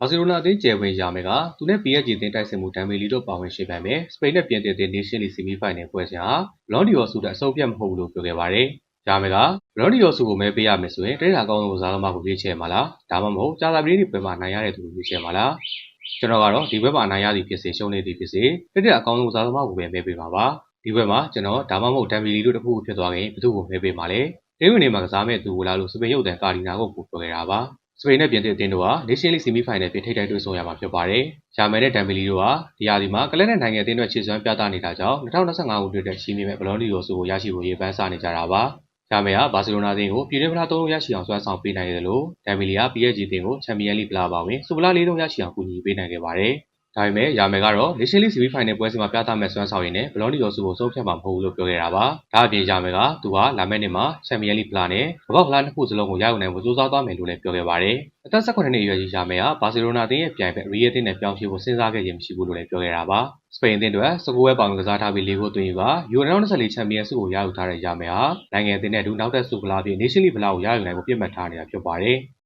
ဘာစီလိုနာအသင်းကျယ်ဝင်ရာမယ်ကသူနဲ့ PSG အသင်းတိုက်စစ်မှုဒမ်ဘီလီတို့ပါဝင်ရှင်းပြမယ်စပိန်နဲ့ပြင်သစ်အသင်း Nation League ဆီမီဖိုင်နယ်ပွဲစဉ်ဟာဘလွန်ဒီယောဆုတဲ့အဆုံးဖြတ်မဟုတ်ဘူးလို့ပြောခဲ့ပါတယ်။ရာမယ်ကဘလွန်ဒီယောဆုကိုမဲပေးရမယ်ဆိုရင်တိရတာကောင်းဆုံးကစားသမားကိုရွေးချယ်မှာလားဒါမှမဟုတ်ကြာလာပရီဒီပွဲမှာနိုင်ရတဲ့သူကိုရွေးချယ်မှာလားကျွန်တော်ကတော့ဒီဘက်မှာအနိုင်ရသည်ဖြစ်စေရှုံးနေသည်ဖြစ်စေတိရတာအကောင်းဆုံးကစားသမားကိုပဲမဲပေးမှာပါဒီဘက်မှာကျွန်တော်ဒါမှမဟုတ်ဒမ်ဘီလီတို့တစ်ခုခုဖြစ်သွားရင်ဘယ်သူ့ကိုမဲပေးမှာလဲတင်းဝင်နေမှာကစားမဲ့သူကိုလားလို့စပိန်ရုပ်တံကာဒီနာကိုပို့ပြောခဲ့တာပါ စပိန်နဲ့ပြင်သစ်အသင်းတို့ဟာ Nation League ဆီမီဖိုင်နယ်ဖြစ်ထိပ်တိုက်တွေ့ဆုံရမှာဖြစ်ပါတယ်။ဂျာမယ်နဲ့ဒမ်ဘီလီတို့ဟာဒီရာသီမှာကလပ်နဲ့နိုင်ငံအသင်းတွေခြေစွမ်းပြသနေတာကြောင့်2025ခုနှစ်အတွက်ရှီမီမဲ့ဘလော်ဒီယိုဆိုကိုရရှိဖို့ရေပန်းစားနေကြတာပါ။ဂျာမယ်ကဘာစီလိုနာအသင်းကိုပြည်တွင်းဖလားသုံးလုံးရရှိအောင်ဆွမ်းဆောင်ပေးနိုင်တယ်လို့ဒမ်ဘီလီက PSG အသင်းကိုချန်ပီယံလိဖလားပါဝင်စူပလာလေးလုံးရရှိအောင်ကူညီပေးနိုင်ခဲ့ပါတယ်။ ဒါပေမဲ့ရာမယ်ကတော့ Nation League ဆီမီဖိုင်နယ်ပွဲစဉ်မှာပြသမဲ့စွမ်းဆောင်ရည်နဲ့ဘလော်ဒီယိုဆိုကိုဆုံးဖြတ်မှာမဟုတ်ဘူးလို့ပြောခဲ့တာပါ။ဒါအပြင်ရာမယ်ကသူဟာလာမယ့်နှစ်မှာချန်ပီယံလိဖလားနဲ့ကမ္ဘာ့ဖလားနှစ်ခုစလုံးကိုရယူနိုင်ဖို့ကြိုးစားသွားမယ်လို့လည်းပြောခဲ့ပါတယ်။အသက်18နှစ်အရွယ်ကြီးရာမယ်ကဘာစီလိုနာအသင်းရဲ့ပြိုင်ဖက်ရီယယ်အသင်းနဲ့ပြောင်းရွှေ့ဖို့စဉ်းစားခဲ့ခြင်းမရှိဘူးလို့လည်းပြောခဲ့တာပါ။စပိန်အသင်းအတွက်19ပွဲပေါင်ကစားထားပြီး၄ခုသွင်းယူပါယူရို2024ချန်ပီယံဆုကိုရယူထားတဲ့ရာမယ်ဟာနိုင်ငံအသင်းနဲ့အတူနောက်ထပ်ဆုဖလားအဖြစ် Nation League ဖလားကိုရယူနိုင်ဖို့ပြည့်မှတ်ထားနေတာဖြစ်ပါတယ်။